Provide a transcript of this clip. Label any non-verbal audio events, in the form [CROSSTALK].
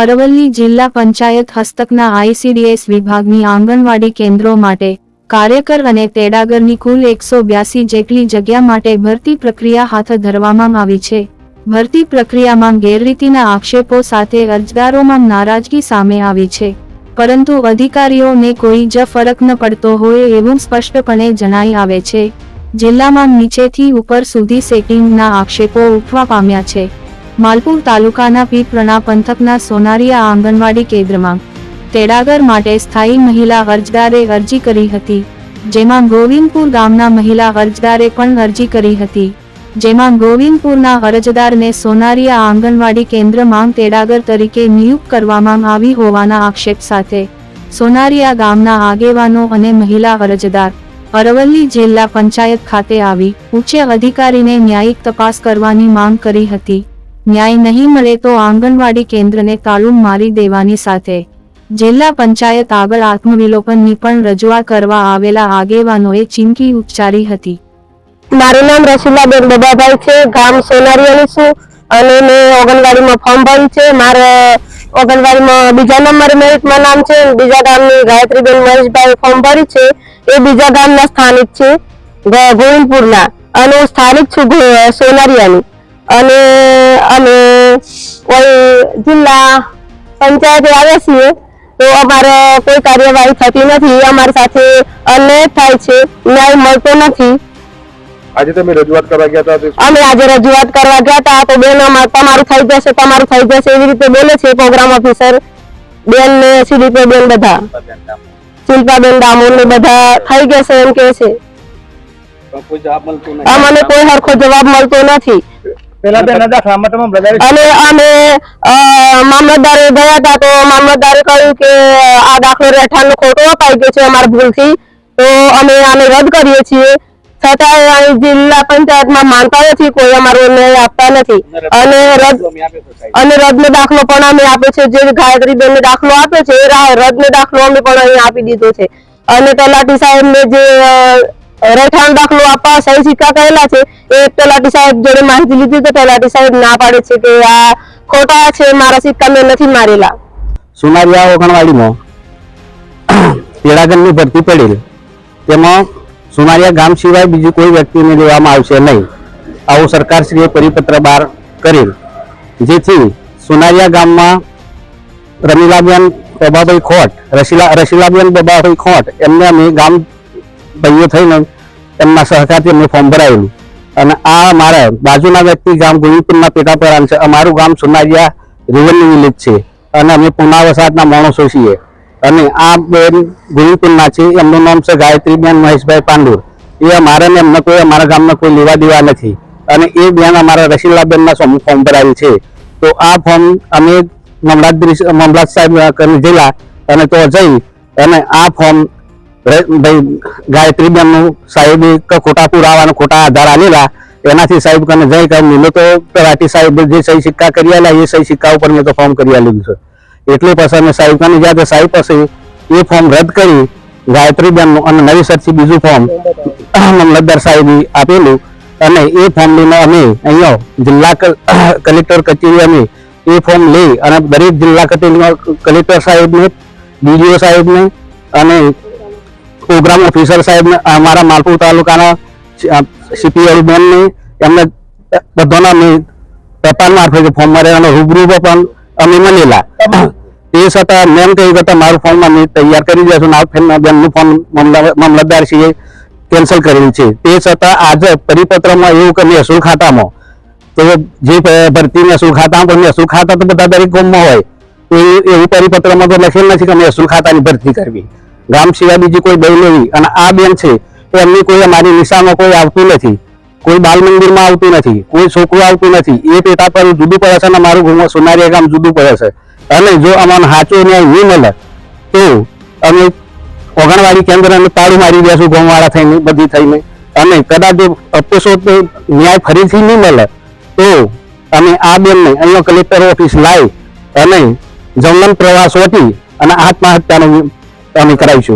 અરવલ્લી જિલ્લા પંચાયત હસ્તકના આઈસીડીએસ વિભાગની આંગણવાડી કેન્દ્રો માટે કાર્યકર અને તેડાગરની કુલ એકસો બ્યાસી જેટલી જગ્યા માટે ભરતી પ્રક્રિયા હાથ ધરવામાં આવી છે. ભરતી પ્રક્રિયામાં ગેરરીતિના આક્ષેપો સાથે અરજદારોમાં નારાજગી સામે આવી છે. પરંતુ અધિકારીઓને કોઈ જ ફરક ન પડતો હોય એવું સ્પષ્ટપણે જણાઈ આવે છે. જિલ્લામાં નીચેથી ઉપર સુધી સેટિંગના આક્ષેપો ઉઠવા પામ્યા છે. માલપુર તાલુકાના પીપળના પંથકના સોનારીયા આંગણવાડી કેન્દ્રમાં તેડાગર માટે સ્થાયી મહિલા અરજદારે અરજી કરી હતી, જેમાં ગોવિંદપુર ગામના મહિલા અરજદારે પણ અરજી કરી હતી, જેમાં ગોવિંદપુરના અરજદારને સોનારીયા આંગણવાડી કેન્દ્રમાં તેડાગર તરીકે નિયુક્ત કરવામાં આવી હોવાના આક્ષેપ સાથે સોનારીયા ગામના આગેવાનો અને મહિલા અરજદાર અરવલ્લી જિલ્લા પંચાયત ખાતે આવી ઉચ્ચ અધિકારીને ન્યાયિક તપાસ કરવાની માંગ કરી હતી. ન્યાય નહીં મળે તો આંગણવાડી કેન્દ્રને તાળું મારી દેવાની સાથે. જિલ્લા પંચાયત આગળ આત્મવિલોપનની પણ રજૂઆત કરવા આવેલા આગેવાનોએ ચીમકી ઉચ્ચારી હતી. મારું નામ રસીલાબેન બબાભાઈ છે, ગામ સોનારીયાની છું અને મેં ઓગણવાડીમાં ફોર્મ ભર્યું છે. મારે ઓગણવાડીમાં બીજા નંબર મેરિટમાં નામ છે, બીજા ગામની ગાયત્રીબેન મહેશભાઈ ફોર્મ ભર્યું છે. એ બીજા ગામના સ્થાનિક છે ગોવિંદપુરના. અને હું સ્થાનિક છું સોનારીયાની. અને અમે કોઈ જિલ્લા પંચાયતે આવ્યા છીએ તો અમારે કોઈ કાર્યવાહી થતી નથી. અમારી સાથે અન્યાય થાય છે ન્યાય મળતો નથી. આજે તમે રજૂઆત કરવા ગયા હતા અમે આજે રજૂઆત કરવા ગયા હતા તો બેન અમાર તમારું થઈ જશે તમારું થઈ જશે એવી રીતે બોલે છે પ્રોગ્રામ ઓફિસર. બેન ને સીડીપી બેન બધા. શિલ્પાબેન દામોર ને બધા થઈ છે એમ કે છે. અમને કોઈ હરખો જવાબ મળતો નથી. પેલા બે નદા તમે બ્રધર અને અમે મામલતદારે ગયા હતા તો મામલતદારે કહ્યું કે આ દાખલો રહેઠાણનો ખોટો અપાઈ ગયો છે અમારા ભૂલથી. તો અમે આને રદ કરીએ છીએ. છતાં અહીં જિલ્લા પંચાયતમાં માનતા નથી કોઈ અમારો ન્યાય આપતા નથી. અને રદ અને રદનો દાખલો પણ અમે આપ્યો છે જે ગાયત્રી બેન દાખલો આપ્યો છે એ રદનો દાખલો અમે પણ અહીં આપી દીધો છે. અને તલાટી સાહેબ ને જે રહેઠાણ દાખલો આપવા સહી સિક્કા કહેલા છે. એ તલાટી સાહેબ જોડે માહિતી લીધી તો તલાટી સાહેબ ના પાડે છે કે આ ખોટા છે, મારા સિક્કા મેં નથી મારેલા. સુનારિયા ઓગણવાડીમાં પેડાગનની ભરતી પડેલ. તેમાં સુનારિયા ગામ સિવાય બીજું કોઈ વ્યક્તિને લેવામાં આવશે નહીં. આવું સરકારશ્રીએ પરિપત્ર બહાર કરેલ. જેથી સુનારિયા ગામમાં રમીલાબેન બબાભાઈ ખોટ રસીલા રસીલાબેન બબાભાઈ ખોટ એમને અમે ગામ ભાઈઓ થઈને એમના સહકારથી એમને ફોર્મ ભરાયેલું. અને આ મારા બાજુના વ્યક્તિ ગામ ગોવિંદપુરના પેટાપરાન છે. અમારું ગામ સુનારિયા રેવન્યુ વિલેજ છે. અને અમે પુનાવસાદના માણસો છીએ. અને આ બેન ગોવિંદપુરના છે. એમનું નામ છે ગાયત્રીબેન મહેશભાઈ પાંડુર. એ અમારે ને એમને કોઈ અમારા ગામના કોઈ લેવા દેવા નથી. અને એ બેન અમારા રસીલાબેનના ફોર્મ ભરાયેલ છે. તો આ ફોર્મ અમે મમરાજ મમરાજ સાહેબ કરી ગયેલા અને તો જઈ અને આ ફોર્મ ભાઈ ગાયત્રીબેનનું નું સાહેબ ખોટા પુરાવા ખોટા આધાર આલેલા, એનાથી સાહેબ કને જઈ કે મેં તો તલાટી સાહેબ જે સહી સિક્કા કરી આલ્યા, એ સહી સિક્કા ઉપર મેં તો ફોર્મ કરી આલેલું છે. એટલે પછી અમે સાહેબ કને જ્યાં સાહેબ પાસે એ ફોર્મ રદ કરી ગાયત્રીબેનનું અને નવેસરથી બીજું ફોર્મ મામલતદાર સાહેબે આપેલું. અને એ ફોર્મ લઈને અમે અહીંયા જિલ્લા [COUGHS] કલેક્ટર કચેરી અમે એ ફોર્મ લઈ અને દરેક જિલ્લા કચેરીમાં કલેક્ટર સાહેબને, ડીડીઓ સાહેબને અને પ્રોગ્રામ ઓફિસર સાહેબ અમારા માલપુર તાલુકાના સીપીએલ બેનને એમને બધાના મેં ટપાલ મારફતે ફોર્મ મારે અને રૂબરૂ પણ અમે મળેલા. તે છતાં મેમ કહ્યું કે તમારું ફોર્મ અમે તૈયાર કરી દેશું આ બેનનું ફોર્મ મામલતદાર છીએ કેન્સલ કરેલ છે. તે છતાં આજે પરિપત્રમાં એવું કે મહેસૂલ ખાતામાં. તો જે ભરતી મહેસૂલ ખાતા પણ મહેસૂલ ખાતા તો બધા દરેક ગામમાં હોય. તો એવું એવું પરિપત્રમાં તો લખેલ નથી કે મહેસૂલ ખાતાની ભરતી કરવી. ગામ સિવાય બીજી કોઈ બહેન નહીં. અને આ બેન છે, તો એમની કોઈ અમારી નિશામાં કોઈ આવતું નથી. કોઈ બાલ મંદિરમાં આવતું નથી. કોઈ છોકરું આવતું નથી. એ પેટા પર જુદું પડે છે અને મારું સોનારીયા ગામ જુદું પડે છે. અને જો અમારો સાચો ન્યાય નહીં મળે, તો અમે ઓગણવાડી કેન્દ્ર અને તાળું મારી દેશું ગામવાળા થઈને, બધી થઈને. અને કદાચ જો અપેશો ન્યાય ફરીથી નહીં મળે, તો અમે આ બેનને અહીંયા કલેક્ટર ઓફિસ લાવી અને જંગલ પ્રવાસ વટી અને આત્મહત્યાનો અમે કરાવીશું